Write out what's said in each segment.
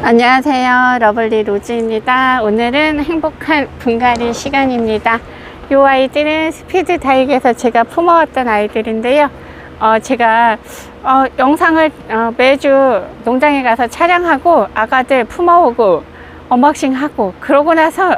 안녕하세요. 러블리 로즈입니다. 오늘은 행복한 분갈이 시간입니다. 이 아이들은 스피드 다이에서 제가 품어왔던 아이들인데요. 어, 제가 어, 영상을 어, 매주 농장에 가서 촬영하고 아가들 품어오고 언박싱하고 그러고 나서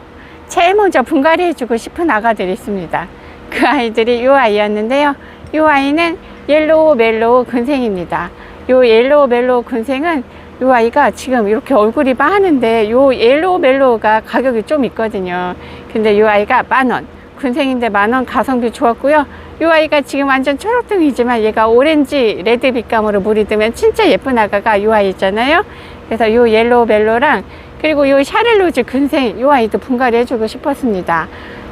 제일 먼저 분갈이 해주고 싶은 아가들이 있습니다. 그 아이들이 이 아이였는데요. 이 아이는 옐로우 멜로우 근생입니다. 이 옐로우 멜로우 근생은 이 아이가 지금 이렇게 얼굴이 많은데 요 옐로우 멜로우가 가격이 좀 있거든요. 근데 이 아이가 만 원. 군생인데 만원 가성비 좋았고요. 이 아이가 지금 완전 초록등이지만 얘가 오렌지 레드 빛감으로 물이 뜨면 진짜 예쁜 아가가 이 아이 있잖아요. 그래서 요 옐로우 멜로랑 그리고 요 샤렐로즈 근생 이 아이도 분갈이 해주고 싶었습니다.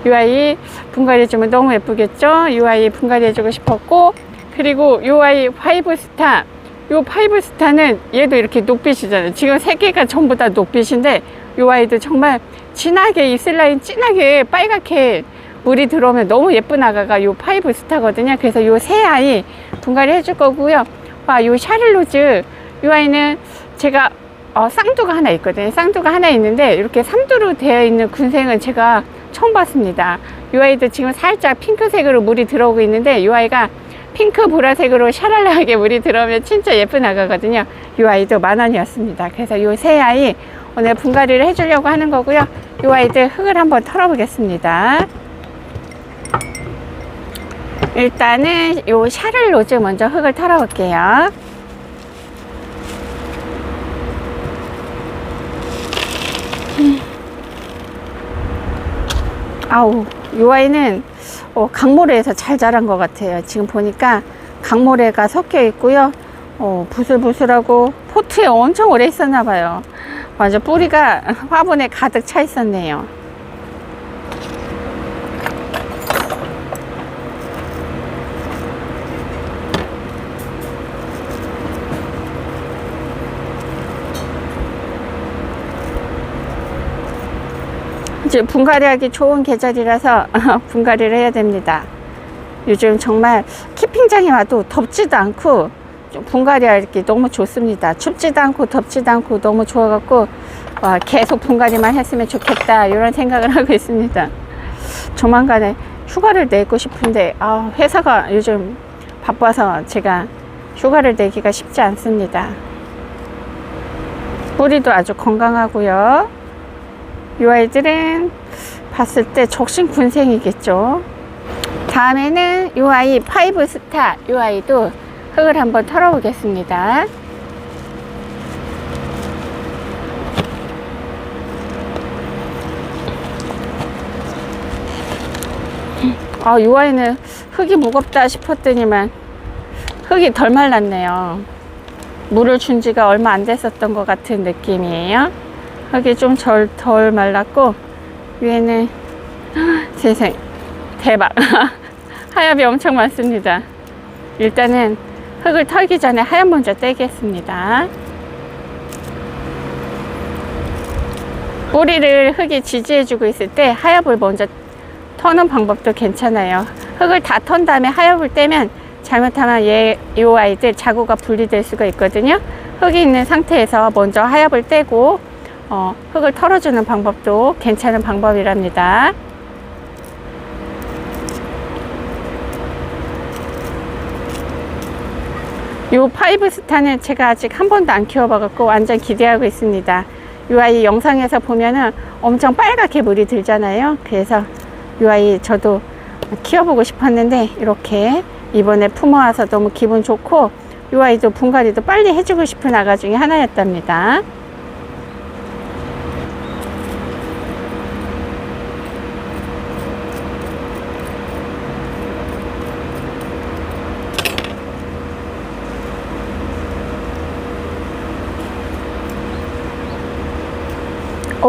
이 아이 분갈이 해주면 너무 예쁘겠죠? 이 아이 분갈이 해주고 싶었고 그리고 이 아이 파이브 스타 요 파이브 스타는 얘도 이렇게 녹빛이잖아요. 지금 세 개가 전부 다 녹빛인데 요 아이도 정말 진하게 입술 라인 진하게 빨갛게 물이 들어오면 너무 예쁜 아가가 요 파이브 스타거든요. 그래서 요 세 아이 분갈이 해줄 거고요. 와, 요 샤를로즈 요 아이는 제가 어, 쌍두가 하나 있거든요. 쌍두가 하나 있는데 이렇게 삼두로 되어 있는 군생은 제가 처음 봤습니다. 요 아이도 지금 살짝 핑크색으로 물이 들어오고 있는데 요 아이가 핑크 보라색으로 샤랄라하게 물이 들어오면 진짜 예쁜 아가거든요. 이 아이도 만 원이었습니다. 그래서 이 세 아이 오늘 분갈이를 해주려고 하는 거고요. 이 아이들 흙을 한번 털어보겠습니다. 일단은 이 샤를로즈 먼저 흙을 털어볼게요. 아우, 이 아이는 어, 강모래에서 잘 자란 것 같아요. 지금 보니까 강모래가 섞여 있고요. 어, 부슬부슬하고 포트에 엄청 오래 있었나 봐요. 완전 뿌리가 화분에 가득 차 있었네요. 이제 분갈이하기 좋은 계절이라서 분갈이를 해야 됩니다. 요즘 정말 키핑장에 와도 덥지도 않고 좀 분갈이하기 너무 좋습니다. 춥지도 않고 덥지도 않고 너무 좋아갖고 와, 계속 분갈이만 했으면 좋겠다 이런 생각을 하고 있습니다. 조만간에 휴가를 내고 싶은데 아, 회사가 요즘 바빠서 제가 휴가를 내기가 쉽지 않습니다. 뿌리도 아주 건강하고요. 이 아이들은 봤을 때 적신 군생이겠죠. 다음에는 이 아이 파이브 스타 이 아이도 흙을 한번 털어보겠습니다. 아, 이 아이는 흙이 무겁다 싶었더니만 흙이 덜 말랐네요. 물을 준 지가 얼마 안 됐었던 것 같은 느낌이에요. 흙이 좀덜 말랐고 위에는 세상. 대박. 하엽이 엄청 많습니다. 일단은 흙을 털기 전에 하엽 먼저 떼겠습니다. 뿌리를 흙이 지지해 주고 있을 때 하엽을 먼저 터는 방법도 괜찮아요. 흙을 다 턴 다음에 하엽을 떼면 잘못하면 얘, 이 아이들 자구가 분리될 수가 있거든요. 흙이 있는 상태에서 먼저 하엽을 떼고 어, 흙을 털어주는 방법도 괜찮은 방법이랍니다. 요 파이브 스타는 제가 아직 한 번도 안 키워봐갖고 완전 기대하고 있습니다. 이 아이 영상에서 보면은 엄청 빨갛게 물이 들잖아요. 그래서 이 아이 저도 키워보고 싶었는데 이렇게 이번에 품어와서 너무 기분 좋고 이 아이도 분갈이도 빨리 해주고 싶은 아가 중에 하나였답니다.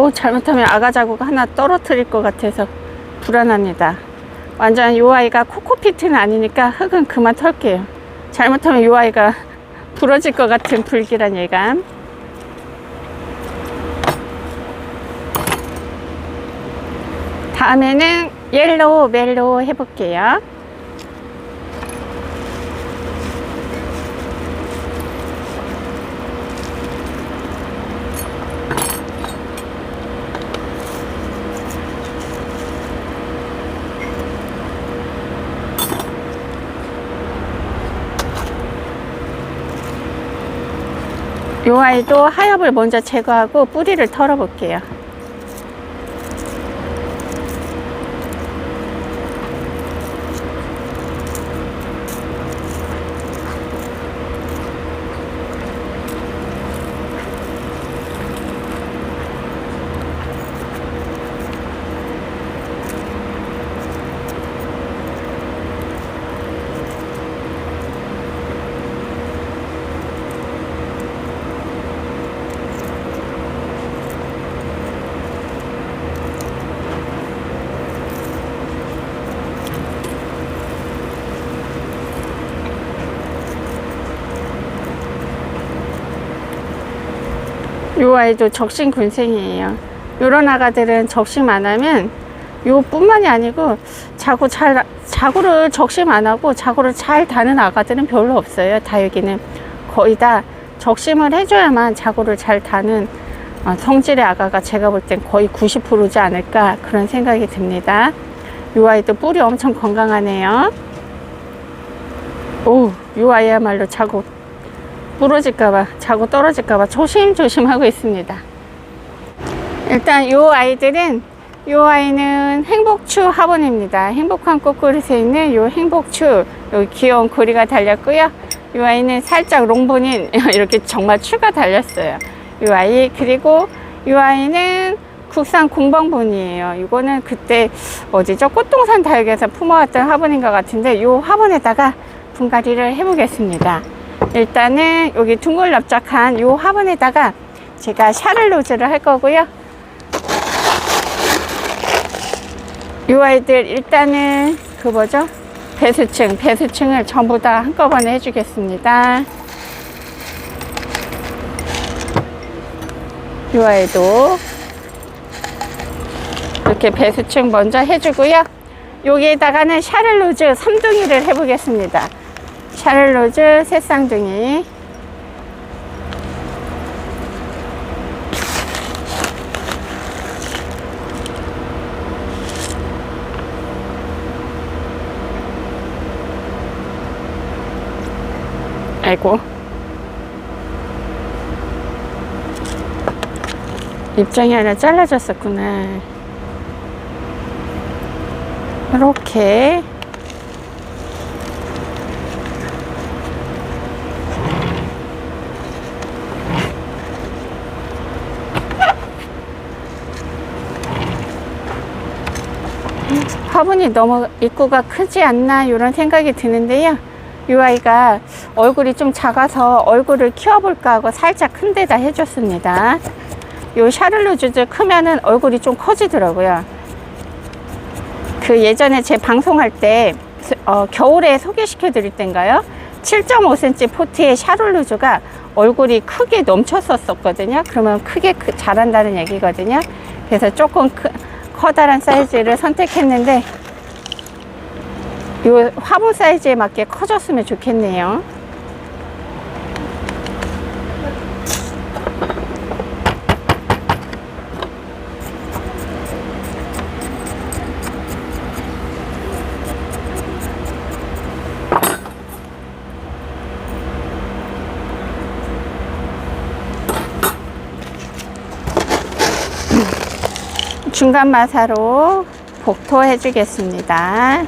어, 잘못하면 아가 자구가 하나 떨어뜨릴 것 같아서 불안합니다. 완전 이 아이가 코코피트는 아니니까 흙은 그만 털게요. 잘못하면 이 아이가 부러질 것 같은 불길한 예감. 다음에는 옐로우 멜로우 해볼게요. 이 아이도 하엽을 먼저 제거하고 뿌리를 털어 볼게요. 요 아이도 적신 군생이에요. 요런 아가들은 적심 안 하면 요 뿐만이 아니고 자고 잘 자고를 적심 안 하고 자고를 잘 다는 아가들은 별로 없어요. 다육이는 거의 다 적심을 해줘야만 자고를 잘 다는 어, 성질의 아가가 제가 볼 땐 거의 90%지 않을까 그런 생각이 듭니다. 요 아이도 뿔이 엄청 건강하네요. 오, 요 아이야말로 자고 부러질까봐 자고 떨어질까봐 조심조심 하고 있습니다. 일단 요 아이들은 요 아이는 행복추 화분입니다. 행복한 꽃그릇에 있는 요 행복추 여기 귀여운 고리가 달렸고요. 요 아이는 살짝 롱본인 이렇게 정말 추가 달렸어요. 요 아이 그리고 요 아이는 국산 공방본이에요. 이거는 그때 어디죠? 꽃동산 다육에서 품어왔던 화분인 것 같은데 요 화분에다가 분갈이를 해보겠습니다. 일단은 여기 둥글 납작한 요 화분에다가 제가 샤를로즈를 할 거고요. 요 아이들 일단은 그 뭐죠? 배수층, 배수층을 전부 다 한꺼번에 해주겠습니다. 요 아이도 이렇게 배수층 먼저 해주고요. 여기에다가는 샤를로즈 3둥이를 해보겠습니다. 샤를로즈 새쌍둥이. 아이고. 입장이 아니라 잘라졌었구나. 이렇게 화분이 너무 입구가 크지 않나 이런 생각이 드는데요. 이 아이가 얼굴이 좀 작아서 얼굴을 키워볼까 하고 살짝 큰 데다 해줬습니다. 요 샤를로즈즈 크면은 얼굴이 좀 커지더라고요. 그 예전에 제 방송할 때 어, 겨울에 소개시켜 드릴 때인가요? 7.5cm 포트의 샤를로즈가 얼굴이 크게 넘쳤었거든요. 그러면 크게 크- 자란다는 얘기거든요. 그래서 조금 크, 커다란 사이즈를 선택했는데 이 화분 사이즈에 맞게 커졌으면 좋겠네요. 중간 마사로 복토해 주겠습니다.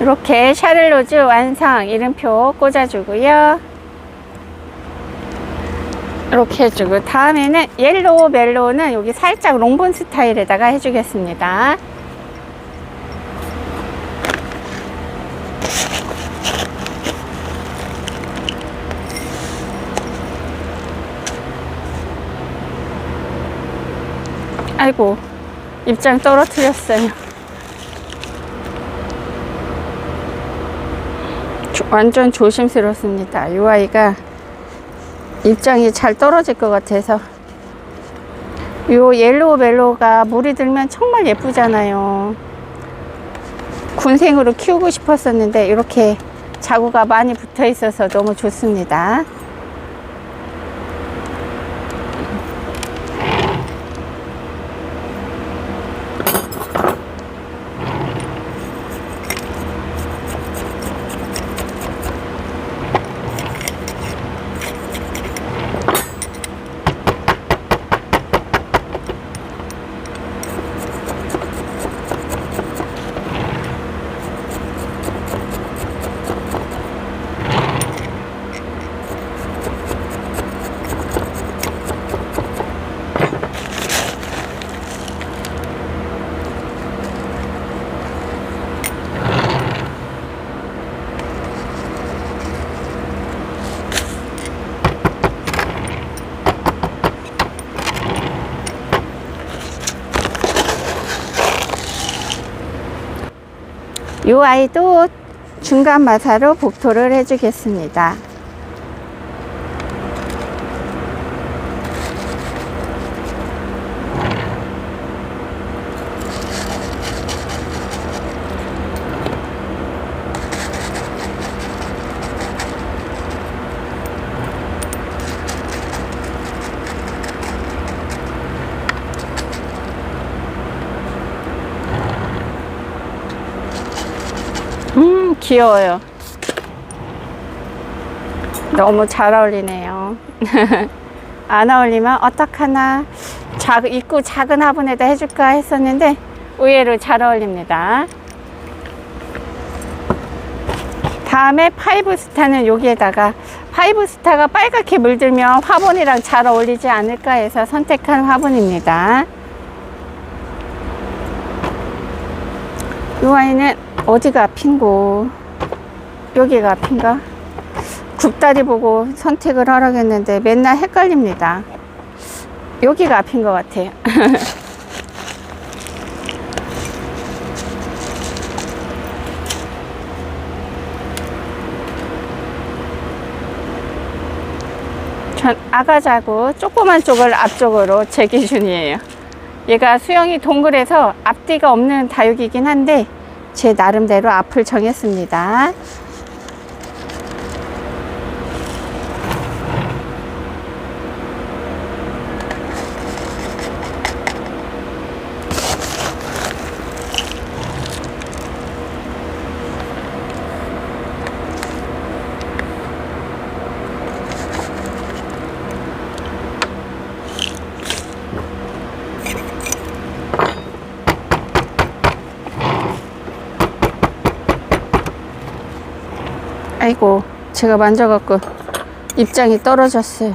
이렇게 샤를로즈 완성 이름표 꽂아주고요. 이렇게 해주고 다음에는 옐로우 멜로우는 여기 살짝 롱본 스타일에다가 해주겠습니다. 아이고 입장 떨어뜨렸어요. 완전 조심스럽습니다. 이 아이가 입장이 잘 떨어질 것 같아서 요 옐로우 멜로가 물이 들면 정말 예쁘잖아요. 군생으로 키우고 싶었었는데 이렇게 자구가 많이 붙어 있어서 너무 좋습니다. 이 아이도 중간 마사로 복토를 해주겠습니다. 음, 귀여워요. 너무 잘 어울리네요. 안 어울리면 어떡하나 작, 입구 작은 화분에다 해줄까 했었는데 의외로 잘 어울립니다. 다음에 파이브 스타는 여기에다가 파이브 스타가 빨갛게 물들면 화분이랑 잘 어울리지 않을까 해서 선택한 화분입니다. 이 아이는 어디가 앞인고 여기가 앞인가? 굽다리 보고 선택을 하라겠는데 맨날 헷갈립니다. 여기가 앞인 것 같아요 전 아가자고 조그만 쪽을 앞쪽으로 제 기준이에요. 얘가 수영이 동글해서 앞뒤가 없는 다육이긴 한데 제 나름대로 앞을 정했습니다. 아이고, 제가 만져갖고 입장이 떨어졌어요.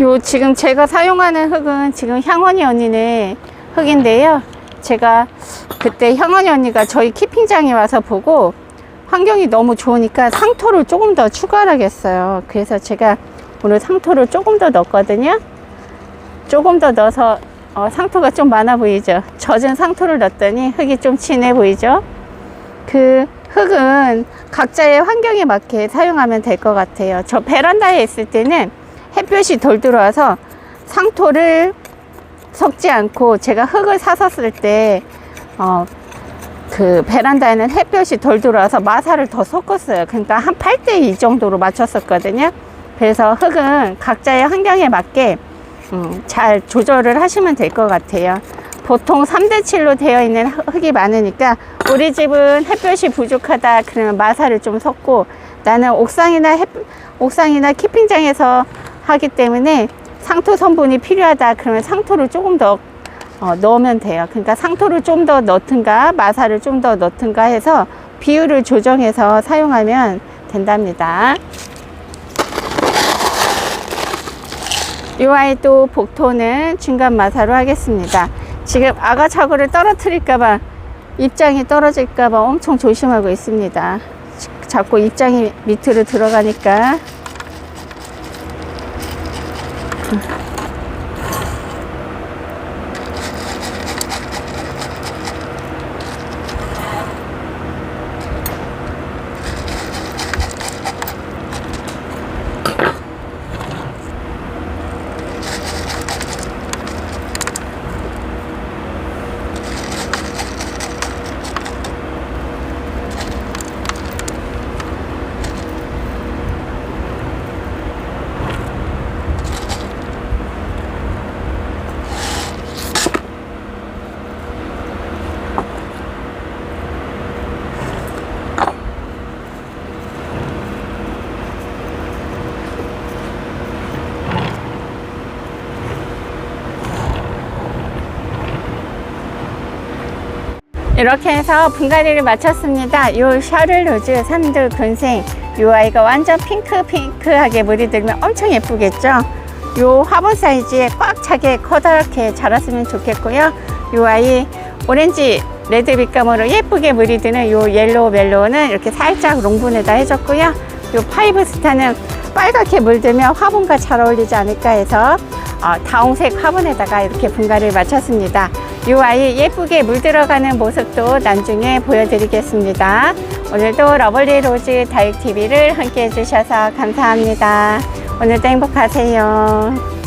요 지금 제가 사용하는 흙은 지금 향원이 언니네 흙인데요. 제가 그때 향원이 언니가 저희 키핑장에 와서 보고 환경이 너무 좋으니까 상토를 조금 더 추가하겠어요. 그래서 제가 오늘 상토를 조금 더 넣었거든요. 조금 더 넣어서 어, 상토가 좀 많아 보이죠. 젖은 상토를 넣었더니 흙이 좀 진해 보이죠. 그 흙은 각자의 환경에 맞게 사용하면 될 것 같아요. 저 베란다에 있을 때는 햇볕이 덜 들어와서 상토를 섞지 않고 제가 흙을 사섰을 때, 어, 그 베란다에는 햇볕이 덜 들어와서 마사를 더 섞었어요. 그러니까 한 8대 2 정도로 맞췄었거든요. 그래서 흙은 각자의 환경에 맞게 음, 잘 조절을 하시면 될 것 같아요. 보통 3대 7로 되어 있는 흙이 많으니까 우리 집은 햇볕이 부족하다 그러면 마사를 좀 섞고 나는 옥상이나 햇, 옥상이나 키핑장에서 하기 때문에 상토 성분이 필요하다 그러면 상토를 조금 더 어, 넣으면 돼요. 그러니까 상토를 좀 더 넣든가 마사를 좀 더 넣든가 해서 비율을 조정해서 사용하면 된답니다. 이 아이도 복토는 중간 마사로 하겠습니다. 지금 아가차고를 떨어뜨릴까봐 입장이 떨어질까봐 엄청 조심하고 있습니다. 자꾸 입장이 밑으로 들어가니까 이렇게 해서 분갈이를 마쳤습니다. 요 샤를로즈 삼두 근생 요 아이가 완전 핑크핑크하게 물이 들면 엄청 예쁘겠죠? 요 화분 사이즈에 꽉 차게 커다랗게 자랐으면 좋겠고요. 요 아이 오렌지 레드 빛감으로 예쁘게 물이 드는 요 옐로우 멜로우는 이렇게 살짝 롱분에다 해줬고요. 요 파이브 스타는 빨갛게 물들면 화분과 잘 어울리지 않을까 해서 어, 다홍색 화분에다가 이렇게 분갈이를 마쳤습니다. 이 아이 예쁘게 물들어가는 모습도 나중에 보여드리겠습니다. 오늘도 러블리 로즈 다육TV를 함께 해주셔서 감사합니다. 오늘도 행복하세요.